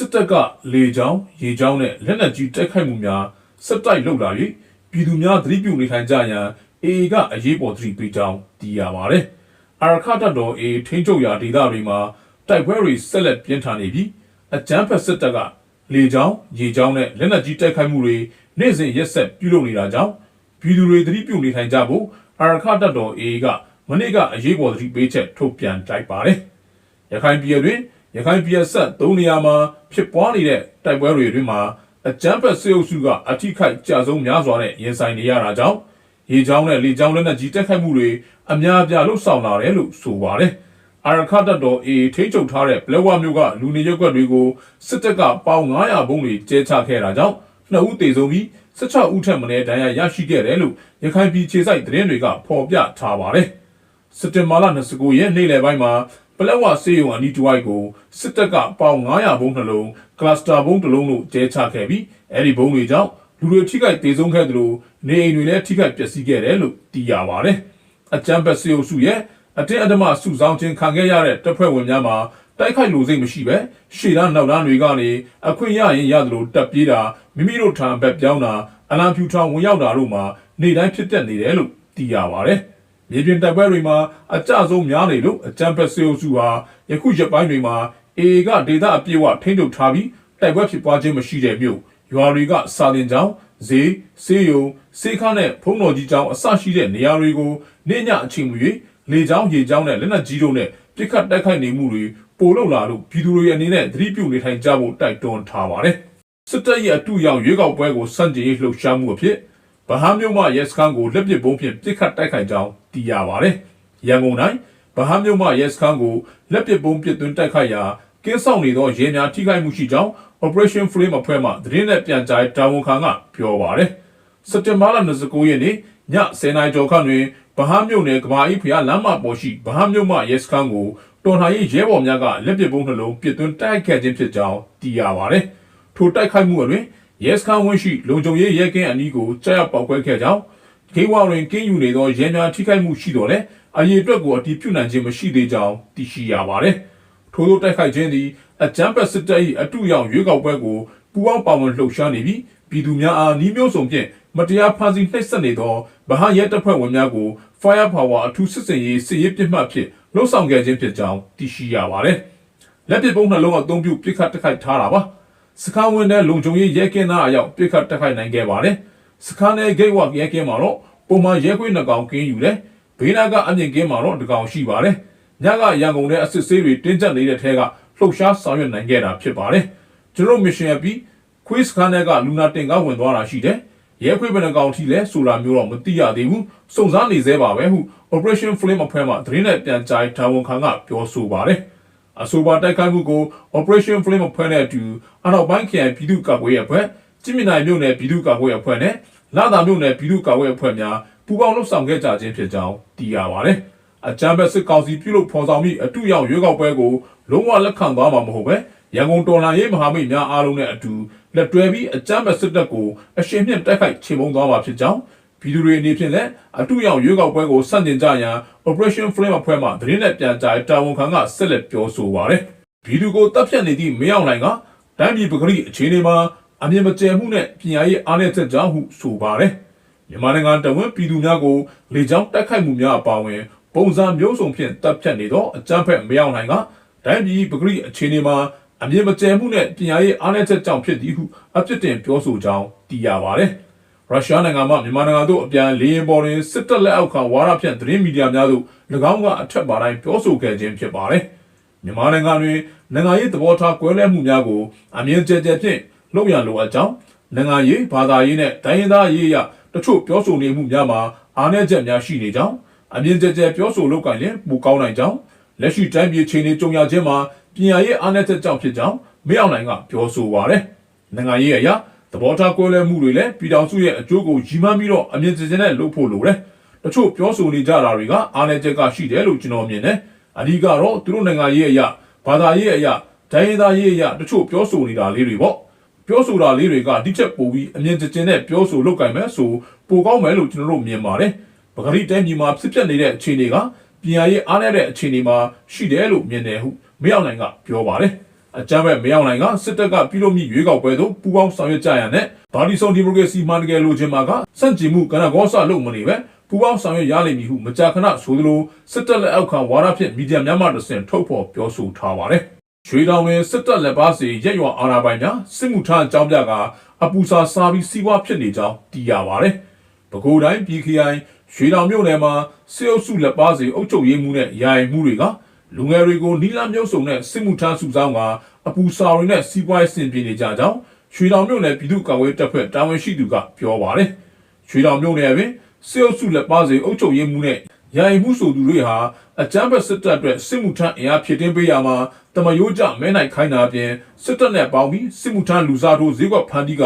စစ်တပ်ကလေကြောင်းရေကြောင်းနဲ့လက်နက်ကြီးတိုက်ခိုက်မှုများစစ်တိုက်လုပ်လာ၍ပြည်သူများသတိပြုနေထိုင်ကြရန်အေအေကအရေးပေါ်သတိပေးကြောင်းသိရပါတယ်။အာရခတ်တော်အေထိန်းချုပ်ရာဒေသတွေမှာတိုက်ပွဲတွေဆက်လက်ပြင်းထန်နေပြီးအကြမ်းဖက်စစ်တပ်ကလေကြောင်းရေကြောင်းနဲ့လက်နက်ကြီးတိုက်ခိုက်မှုတွေနေ့စဉ်ရက်ဆက်ပြုလုပ်နေတာကြောင့်ပြည်သူတွေသတိပြုနေထိုင်ကြဖို့အာရခတ်တော်အေကမနေ့ကအရေးပေါ်သတိပေးချက်ထုတ်ပြန်တိုက်ပါတယ်။ရခိုင်ပြည်တွင် ရခိုင်ပြည်ဆက်၃နေရာမှာဖြစ်ပွားနေတဲ့တိုက်ပွဲတွေအတွင်းမှာအကြမ်းဖက်စစ်အုပ်စုကအထိခိုက်ကြဆုံးများစွာနဲ့ရင်ဆိုင်နေရတာကြောင့်ရေချောင်းနဲ့လေချောင်းလက်နက်ကြီးတက်ခတ်မှုတွေအများအပြားလှုပ်ဆောင်လာတယ်လို့ဆိုပါတယ်။အာရခတ်တပ်တော်အေထိချုပ်ထားတဲ့ဘလက်ဝမျိုးကလူနေရက်ကွက်တွေကိုစစ်တပ်ကပေါင်900ဘုံတွေကျဲချခဲ့တာကြောင့်နှစ်ဦးသေဆုံးပြီး16ဦးထက်မနည်းဒဏ်ရာရရှိခဲ့တယ်လို့ရခိုင်ပြည်ခြေစိုက်သတင်းတွေကဖော်ပြထားပါတယ်။စက်တင်ဘာလ29ရက်နေ့လယ်ပိုင်းမှာ ပလက်ဝစေယုံအနီးတစ်ဝိုက်ကိုစစ်တပ်ကပေါင်900ဘုံးနှလုံးကလစတာဘုံးတစ်လုံးတို့ကျဲချခဲ့ပြီးအဲ့ဒီဘုံးတွေကြောင့်လူတွေထိခိုက်ဒေဆုံးခဲ့သလိုနေအိမ်တွေလည်းထိခိုက်ပျက်စီးခဲ့တယ်လို့သိရပါတယ်။အကြမ်းဖက်စေယုံစုရဲ့အတင်းအဓမ္မစုဆောင်ခြင်းခံခဲ့ရတဲ့တပ်ဖွဲ့ဝင်များမှာတိုက်ခိုက်လို့စိတ်မရှိပဲရှေ့တန်းနောက်တန်းတွေကနေအခွင့်ရရင်ရသလိုတက်ပြေးတာမိမိတို့ထံဘက်ပြောင်းတာအလံဖြူထောင်ဝင်ရောက်တာတို့မှာနေတိုင်းဖြစ်တတ်နေတယ်လို့သိရပါတယ်။ မြေပြင်တပ်ပွဲတွေမှာအကြဆုံးများနေလို့အကြမ်းဖက်စေအုပ်စုဟာယခုရက်ပိုင်းတွေမှာအေကဒေတာအပြည့်အဝထိန်းချုပ်ထားပြီးတိုက်ပွဲဖြစ်ပွားခြင်းမရှိတဲ့မြို့ရွာတွေကစာတင်ကြောင်းဈေးစေးရုံစေခါနဲ့ဖုံးတော်ကြီးကျောင်းအစရှိတဲ့နေရာတွေကိုနေညအချိန်မရွေးလေကြောင်းရေကြောင်းနဲ့လက်နက်ကြီးတို့နဲ့ပြစ်ခတ်တိုက်ခိုက်နေမှုတွေပိုလုံလာလို့ပြည်သူတွေအနေနဲ့သတိပြုနေထိုင်ကြဖို့တိုက်တွန်းထားပါတယ်စစ်တပ်ရဲ့အတူရောက်ရွေးကောက်ပွဲကိုစန့်ကျင်ရေးလှုပ်ရှားမှုအဖြစ် ဗဟန်းမြို့မှရဲစခန်းကိုလက်ပစ်ဘုံဖြင့်ပစ်ခတ်တိုက်ခိုက်ကြောင်းသိရပါတယ်။ရန်ကုန်တိုင်းဗဟန်းမြို့မှရဲစခန်းကိုလက်ပစ်ဘုံပစ်သွင်းတိုက်ခိုက်ရာကင်းဆောင်နေသောရဲများထိခိုက်မှုရှိကြောင်း Operation Flame အဖွဲ့မှသတင်းနဲ့ပြန်ကြားတာဝန်ခံကပြောပါတယ်။စက်တင်ဘာလ29ရက်နေ့ည10:00နာရီကျော်ခန့်တွင်ဗဟန်းမြို့နယ်ကမာအီဖျားလမ်းမပေါ်ရှိဗဟန်းမြို့မှရဲစခန်းကိုတော်လှန်ရေးရဲဘော်များကလက်ပစ်ဘုံနှလုံးပစ်သွင်းတိုက်ခိုက်ခဲ့ခြင်းဖြစ်ကြောင်းသိရပါတယ်။ထိုတိုက်ခိုက်မှုအတွင်း ရဲစခန်းဝင်းရှိလုံခြုံရေးရဲကင်းအနီးကိုကြားရောက်ပောက်ကွဲခဲ့ကြောင်းဂိမ်းဝါတွင်ကင်းယူနေသောရဲများထိခိုက်မှုရှိတော်လဲအရေးအတွက်ကိုအတည်ပြုနိုင်ခြင်းမရှိသေးကြောင်းသိရှိရပါတယ်။ထို့သောတိုက်ခိုက်ခြင်းသည်အကြမ်းဖက်စစ်တပ်၏အတူရောက်ရွေးကောက်ပွဲကိုပူးပေါင်းပါဝင်လှုပ်ရှားနေပြီးပြည်သူများအားနှီးမျိုးစုံဖြင့်မတရားဖန်ဆီးနှိပ်စက်နေသောဗဟန်းရဲတပ်ဖွဲ့ဝင်များကို Fire Power အထူးစစ်စင်ရေးစစ်ရေးပြစ်မှတ်ဖြင့်လှုပ်ဆောင်ခဲ့ခြင်းဖြစ်ကြောင်းသိရှိရပါတယ်။လက်ပစ်ပုံးနှလုံးအသုံးပြုပြစ်ခတ်တိုက်ခိုက်ထားတာပါ စကားဝင်တဲ့လုံခြုံရေးရဲကင်းသားအရောက်ပြစ်ခတ်တိုက်ခိုက်နိုင်ခဲ့ပါတယ်စကားနယ်ဂိတ်ဝရဲကင်းမှာတော့ပုံမှန်ရဲခွေးနှစ်ကောင်ကင်းယူတယ်ဘေးနားကအမြင့်ကင်းမှာတော့တစ်ကောင်ရှိပါတယ်ညကရန်ကုန်ထဲအစစ်ဆေးတွေတင်းကျပ်နေတဲ့ထဲကလှုပ်ရှားဆောင်ရွက်နိုင်ခဲ့တာဖြစ်ပါတယ်ကျွန်တော်မစ်ရှင်အပြီးခွေးစကားနယ်ကလူနာတင်ကားဝင်သွားတာရှိတယ်ရဲခွေးဘယ်နှကောင်ထိလဲဆိုတာမျိုးတော့မသိရသေးဘူးစုံစမ်းနေသေးပါပဲဟု Operation Flame အဖွဲ့မှသတင်းနဲ့ပြန်ကြားတာဝန်ခံကပြောဆိုပါတယ် အဆိုပါတိုက်ခိုက်မှုကို Operation Flame အဖွဲ့နဲ့အတူအနောက်ပိုင်းခရိုင်ပြည်သူ့ကာကွယ်ရေးအဖွဲ့စစ်မြနိုင်မြို့နယ်ပြည်သူ့ကာကွယ်ရေးအဖွဲ့နဲ့လာသာမြို့နယ်ပြည်သူ့ကာကွယ်ရေးအဖွဲ့များပူးပေါင်းလှုပ်ဆောင်ခဲ့ကြခြင်းဖြစ်ကြောင်းသိရပါတယ်။အကြမ်းဖက်စစ်ကောင်စီပြုလုပ်ဖော်ဆောင်ပြီးအတူရောက်ရွေးကောက်ပွဲကိုလုံးဝလက်ခံသွားမှာမဟုတ်ပဲရန်ကုန်တော်လှန်ရေးမဟာမိတ်များအားလုံးနဲ့အတူလက်တွဲပြီးအကြမ်းဖက်စစ်တပ်ကိုအရှိန်မြင့်တိုက်ခိုက်ချေမှုန်းသွားမှာဖြစ်ကြောင်း ပြည်သူတွေအနေဖြင့်လည်းအတူရောက်ရွေးကောက်ပွဲကိုစန့်ကျင်ကြရန် Operation Flame အဖွဲ့မှသတင်းနဲ့ပြန်ကြားတာဝန်ခံကဆက်လက်ပြောဆိုပါတယ်။ပြည်သူကိုတပ်ဖြတ်နေသည့်မင်းအောင်လှိုင်ကတိုင်းပြည်ပဂရိအခြေအနေမှာအမြင်မကျယ်မှုနဲ့ပြင်ယာရေးအားနည်းချက်ကြောင့်ဟုဆိုပါတယ်။မြန်မာနိုင်ငံတဝန်းပြည်သူများကိုလေကြောင်းတိုက်ခိုက်မှုများအပါအဝင် ပုံစံမျိုးစုံဖြင့်တပ်ဖြတ်နေသောအကြမ်းဖက်မင်းအောင်လှိုင်ကတိုင်းပြည်ပဂရိအခြေအနေမှာအမြင်မကျယ်မှုနဲ့ပြင်ယာရေးအားနည်းချက်ကြောင့်ဖြစ်သည်ဟုအပြစ်တင်ပြောဆိုကြောင်းသိရပါတယ်။ ရုရှားနိုင်ငံမှမြန်မာနိုင်ငံသို့အပြန်လေယာဉ်ပေါ်တွင်စစ်တပ်လက်အောက်ခံဝါဒဖြန့်သတင်းမီဒီယာများသို့၎င်းကအထက်ပါတိုင်းပြောဆိုခဲ့ခြင်းဖြစ်ပါတယ်။မြန်မာနိုင်ငံတွင်နိုင်ငံရေးသဘောထားကွဲလွဲမှုများကိုအမြင်ကျယ်ကျယ်ဖြင့်လုပ်ရန်လိုအပ်ကြောင်းနိုင်ငံရေးဘာသာရေးနဲ့တိုင်းရင်းသားရေးအရတချို့ပြောဆိုနေမှုများမှာအားနည်းချက်များရှိနေကြောင်းအမြင်ကျယ်ကျယ်ပြောဆိုလုပ်ကိုင်ရင်ပိုကောင်းနိုင်ကြောင်းလက်ရှိတိုင်းပြည်ချိန်နေကြုံရခြင်းမှာပြင်ရရေးအားနည်းချက်ကြောင့်ဖြစ်ကြောင်းမင်းအောင်လှိုင်ကပြောဆိုပါတယ်။နိုင်ငံရေးအရာ သဘောထားကွဲလွဲမှုတွေလည်းပြည်တော်စုရဲ့အကျိုးကိုရည်မှန်းပြီးတော့အမြင်ကျယ်ကျယ်နဲ့လုပ်ဖို့လိုတယ်။တချို့ပြောဆိုနေကြတာတွေကအားနည်းချက်ကရှိတယ်လို့ကျွန်တော်မြင်တယ်။အဓိကတော့သူတို့နိုင်ငံရေးအရာဘာသာရေးအရာတိုင်းရင်းသားရေးအရာတချို့ပြောဆိုနေတာလေးတွေပေါ့။ပြောဆိုတာလေးတွေကဒီချက်ပိုပြီးအမြင်ကျယ်ကျယ်နဲ့ပြောဆိုလုပ်ကိုင်မယ်ဆိုပိုကောင်းမယ်လို့ကျွန်တော်တို့မြင်ပါတယ်။ပဂရိတိုင်းပြည်မှာဖြစ်ပျက်နေတဲ့အခြေအနေကပြင်ရရေးအားနည်းတဲ့အခြေအနေမှာရှိတယ်လို့မြင်တယ်ဟုမရောက်နိုင်ကပြောပါတယ်။ အကြမ်းဖက်မရောက်နိုင်ကစစ်တပ်ကပြုလုပ်မိရွေးကောက်ပွဲသို့ပူးပေါင်းဆောင်ရွက်ကြရတဲ့ဘာလီဆောင်ဒီမိုကရေစီမှန်တကယ်လိုချင်မှာကစန့်ကျင်မှုကဏ္ဍကောစလုပ်မနေပဲပူးပေါင်းဆောင်ရွက်ရလိမ့်မည်ဟုမကြာခဏဆိုသလိုစစ်တပ်လက်အောက်ခံဝါဒဖြင့်မီဒီယာများမှတဆင့်ထုတ်ဖော်ပြောဆိုထားပါတယ်။ရွှေတောင်တွင်စစ်တပ်လက်ပါစီရက်ရွာအာဏာပိုင်များစစ်မှုထမ်းအကြောင်းပြကအပူစာစားပြီးစီးပွားဖြစ်နေကြောင်းသိရပါတယ်။ပဲခူးတိုင်းပြည်ခရိုင်ရွှေတောင်မြို့နယ်မှာစစ်အုပ်စုလက်ပါစီအုပ်ချုပ်ရေးမှုနဲ့ယာယီမှုတွေက လူငယ်တွေကိုနီလာမျိုးစုံနဲ့စစ်မှုထမ်းစုဆောင်ကအပူစာတွေနဲ့စီးပွားရေးဆင်ပြေနေကြကြောင်းရွှေတောင်မြို့နယ်ပြည်သူ့ကာကွယ်တပ်ဖွဲ့တာဝန်ရှိသူကပြောပါတယ်။ရွှေတောင်မြို့နယ်တွင်စစ်အုပ်စုလက်ပါစီအုပ်ချုပ်ရေးမှုနဲ့ယာယီမှုဆိုသူတွေဟာအကြမ်းဖက်စစ်တပ်အတွက်စစ်မှုထမ်းအင်အားဖြစ်တင်ပေးရမှာတမယိုးကြမဲနိုင်ခိုင်းတာအပြင်စစ်တပ်နဲ့ပေါင်းပြီးစစ်မှုထမ်းလူစားတို့ဈေးကွက်ဖန်တီးက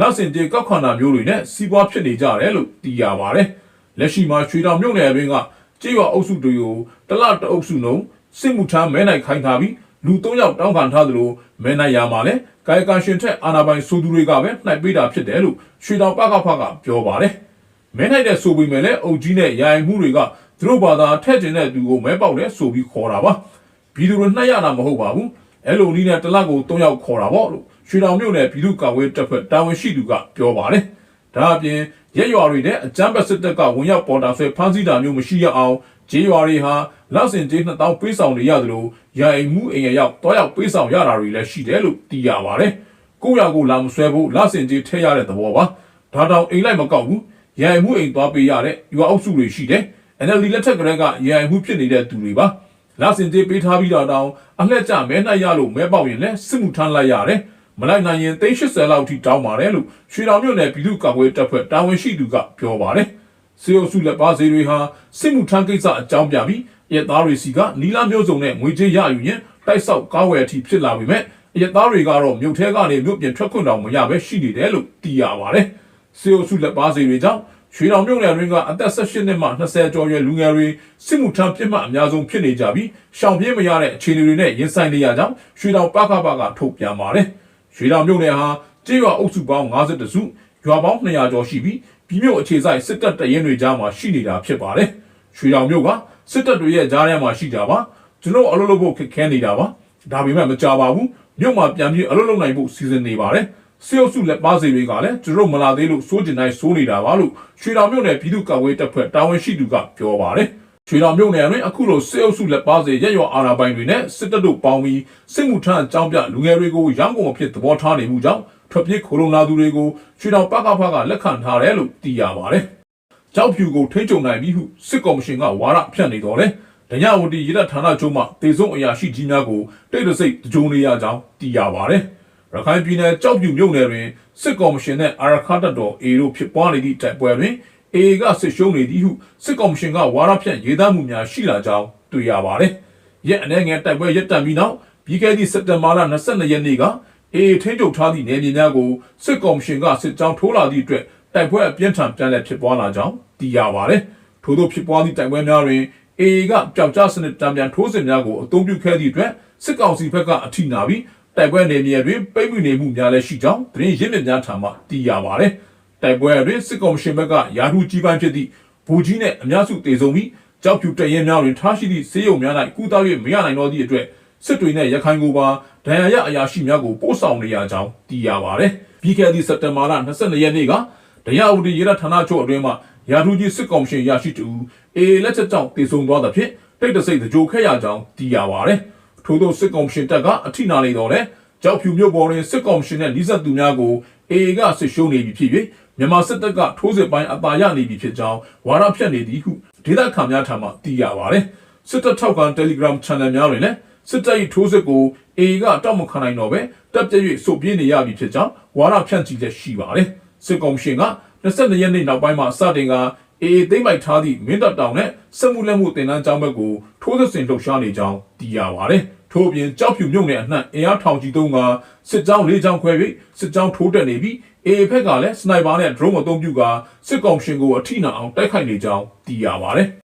လက်စင်တေကောက်ခွန်တာမျိုးတွေနဲ့စီးပွားဖြစ်နေကြတယ်လို့သိရပါတယ်။လက်ရှိမှာရွှေတောင်မြို့နယ်အတွင်းကကြေးရွာအုပ်စုတွေကိုတလတအုပ်စုလုံး စစ်မှုထမ်းမဲနိုင်ခိုင်းထားပြီးလူ၃ယောက်တောင်းခံထားသလိုမဲနိုင်ရမှာလဲကာယကံရှင်ထက်အာနာပိုင်ဆိုသူတွေကပဲနှိုက်ပေးတာဖြစ်တယ်လို့ရွှေတောင်ပကဖကပြောပါတယ်။မဲနိုင်တဲ့ဆိုပေမဲ့လည်းအုပ်ကြီးနဲ့ယာယီမှုတွေကသူတို့ဘာသာထက်ကျင်တဲ့သူကိုမဲပေါက်လဲဆိုပြီးခေါ်တာပါ။ပြည်သူတွေနှိုက်ရတာမဟုတ်ပါဘူး။အဲ့လိုနည်းနဲ့တလကို၃ယောက်ခေါ်တာပေါ့လို့ရွှေတောင်မြို့နယ်ပြည်သူ့ကာကွယ်တပ်ဖွဲ့တာဝန်ရှိသူကပြောပါတယ်။ဒါအပြင် ရက်ရွာတွေနဲ့အကြမ်းဖက်စစ်တပ်ကဝင်ရောက်ပေါ်တာဆွဲဖမ်းဆီးတာမျိုးမရှိရအောင်ဂျေးရွာတွေဟာလောက်စင်ကျေး2000ပေးဆောင်နေရတယ်လို့ယာယီမှုအိမ်ရရောက်တောက်ရောက်ပေးဆောင်ရတာတွေလည်းရှိတယ်လို့သိရပါတယ်။ကိုယ့်ရွာကိုလာမဆွဲဖို့လောက်စင်ကျေးထည့်ရတဲ့သဘောပါ။ဒါတောင်အိမ်လိုက်မကောက်ဘူး။ယာယီမှုအိမ်သွားပေးရတဲ့ရွာအုပ်စုတွေရှိတယ်။ NLD လက်ထက်ကလေးကယာယီမှုဖြစ်နေတဲ့သူတွေပါ။လောက်စင်ကျေးပေးထားပြီးတော့တောင်အလှက်ကြမဲနှိုက်ရလို့မဲပေါက်ရင်လည်းစစ်မှုထမ်းလိုက်ရတယ်။ မလိုက်နိုင်ရင်380လောက်ထိတောင်းပါတယ်လို့ရွှေတော်မြို့နယ်ပြည်သူ့ကာကွယ်တပ်ဖွဲ့တာဝန်ရှိသူကပြောပါတယ်။စေအုပ်စုလက်ပါစေတွေဟာစစ်မှုထမ်းကိစ္စအကြောင်းပြပြီးရဲသားတွေစီကနီလာမျိုးစုံနဲ့ငွေကြေးရယူရင်တိုက်ဆောက်ကားဝယ်အထိဖြစ်လာပြီမဲ့ရဲသားတွေကတော့မြို့ထဲကနေမြို့ပြင်ထွက်ခွင့်တောင်မရပဲရှိနေတယ်လို့သိရပါတယ်။စေအုပ်စုလက်ပါစေတွေကြောင့်ရွှေတော်မြို့နယ်ရင်းကအသက်18နှစ်မှ20ကျော်ရွယ်လူငယ်တွေစစ်မှုထမ်းပြစ်မှတ်အများဆုံးဖြစ်နေကြပြီးရှောင်ပြေးမရတဲ့အခြေအနေတွေနဲ့ရင်ဆိုင်နေရကြောင်းရွှေတော်ပကပကထုတ်ပြန်ပါတယ်။ ရွှေတော်မြို့နယ်ဟာကျေးရွာအုပ်စုပေါင်း52စုရွာပေါင်း200ကျော်ရှိပြီးပြည်မြို့အခြေစိုက်စစ်တပ်တရင်တွေကြားမှာရှိနေတာဖြစ်ပါတယ်။ရွှေတော်မြို့ကစစ်တပ်တွေရဲ့ကြားထဲမှာရှိကြပါကျွန်တော်အလုပ်လုပ်ဖို့ခက်ခဲနေတာပါဒါပေမဲ့မကြပါဘူးမြို့မှာပြန်ပြီးအလုပ်လုပ်နိုင်ဖို့စီစဉ်နေပါတယ်စေအုပ်စုလက်ပါစေတွေကလည်းကျွန်တော်မလာသေးလို့စိုးကျင်တိုင်းစိုးနေတာပါလို့ရွှေတော်မြို့နယ်ပြည်သူ့ကာကွယ်တပ်ဖွဲ့တာဝန်ရှိသူကပြောပါတယ် ရွှေတော်မြို့နယ်တွင်အခုလိုစေအုပ်စုလက်ပါစေရက်ရွာအာဏာပိုင်တွေနဲ့စစ်တပ်တို့ပေါင်းပြီးစစ်မှုထမ်းအကြောင်းပြလူငယ်တွေကိုရောင်းကုန်အဖြစ်သဘောထားနေမှုကြောင့်ထွက်ပြေးခိုလုံလာသူတွေကိုရွှေတော်ပကဖကလက်ခံထားတယ်လို့သိရပါတယ်ကြောက်ဖြူကိုထိန်းချုပ်နိုင်ပြီဟုစစ်ကော်မရှင်ကဝါဒဖြန့်နေတော်လဲဒညဝတီရတဌာနချုပ်မှတေဆုံးအရာရှိကြီးများကိုတိတ်တဆိတ်ကြုံနေရကြောင်းသိရပါတယ်ရခိုင်ပြည်နယ်ကြောက်ဖြူမြို့နယ်တွင်စစ်ကော်မရှင်နဲ့အာရခတ်တော်အေတို့ဖြစ်ပွားနေသည့်တိုက်ပွဲတွင် အေကစစ်ရှုံးနေသည်ဟုစစ်ကော်မရှင်ကဝါဒဖြန့်ရေးသားမှုများရှိလာကြောင်းတွေ့ရပါတယ်ရက်အနေငယ်တိုက်ပွဲရပ်တန့်ပြီးနောက်ပြီးခဲ့သည့်စက်တင်ဘာလ22ရက်နေ့ကအေထင်းချုပ်ထားသည့်နယ်မြေများကိုစစ်ကော်မရှင်ကစစ်ကြောင်းထိုးလာသည့်အတွက်တိုက်ပွဲအပြင်းထန်ပြန်လည်ဖြစ်ပွားလာကြောင်းသိရပါတယ်။ထို့သောဖြစ်ပွားသည့်တိုက်ပွဲများတွင် AA ကပျောက်ကြားစနစ်တံပြန်ထိုးစစ်များကိုအသုံးပြုခဲ့သည့်အတွက်စစ်ကောင်စီဘက်ကအထိနာပြီးတိုက်ပွဲနယ်မြေတွင်ပိတ်မိနေမှုများလည်းရှိကြောင်းသတင်းရင်းမြစ်များထံမှသိရပါတယ်။ တိုက်ပွဲတွင်စစ်ကောင်ရှင်ဘက်ကယာထုကြီးပိုင်းဖြစ်သည့်ဘူကြီးနှင့်အများစုတေဆုံးပြီးကြောက်ဖြူတရင်များတွင်ထားရှိသည့်စေယုံများ၌ကုသ၍မရနိုင်တော့သည့်အတွက်စစ်တွေနဲ့ရခိုင်ကိုပါဒဏ်ရာရအရာရှိများကိုပို့ဆောင်နေရကြောင်းသိရပါတယ်။ပြီးခဲ့သည့်စက်တင်ဘာလ22ရက်နေ့ကတရားဥပဒေရဌာနချုပ်အတွင်းမှရာထူးကြီးစစ်ကောင်ရှင်ရရှိတူအေလက်ချက်ကြောင့်တည်ဆုံသွားသဖြင့်တိတ်တဆိတ်ကြိုခဲ့ရကြောင်းသိရပါတယ်။ထို့သောစစ်ကောင်ရှင်တပ်ကအထိနာနေတော်လဲကြောက်ဖြူမြို့ပေါ်တွင်စစ်ကောင်ရှင်နဲ့လိစက်သူများကိုအေကစစ်ရှုံးနေပြီဖြစ်၍ မြန်မာစစ်တပ်ကထိုးစစ်ပိုင်းအပါရနေပြီဖြစ်ကြောင်းဝါဒဖြန့်နေသည်ဟုဒေသခံများထံမှသိရပါတယ်။စစ်တပ်ထောက်ခံ Telegram Channel များတွင်လည်းစစ်တပ်၏ထိုးစစ်ကိုအေကတောက်မခံနိုင်တော့ပဲတပ်ပြည့်၍စုပ်ပြင်းနေရပြီဖြစ်ကြောင်းဝါဒဖြန့်ကြည့်လက်ရှိပါတယ်။စစ်ကောင်ရှင်က22ရက်နေ့နောက်ပိုင်းမှာစတင်ကအေးသိမ့်ပိုက်ထားသည့်မင်းတပ်တောင်နဲ့စစ်မှုလက်မှုတင်တန်းကျောင်းဘက်ကိုထိုးစစ်ဆင်လှုပ်ရှားနေကြောင်းသိရပါတယ်။ထို့အပြင်ကြောက်ဖြူမြုံနယ်အနှံ့အင်အားထောင်ကြီးသုံးကစစ်ကြောင်း၄ကြောင်းခွဲပြီးစစ်ကြောင်းထိုးတက်နေပြီး အေးဘက်ကလည်းစနိုက်ပါနဲ့ drone အသုံးပြုကစစ်ကောင်ရှင်ကိုအထိနာအောင်တိုက်ခိုက်နေကြောင်းသိရပါတယ်။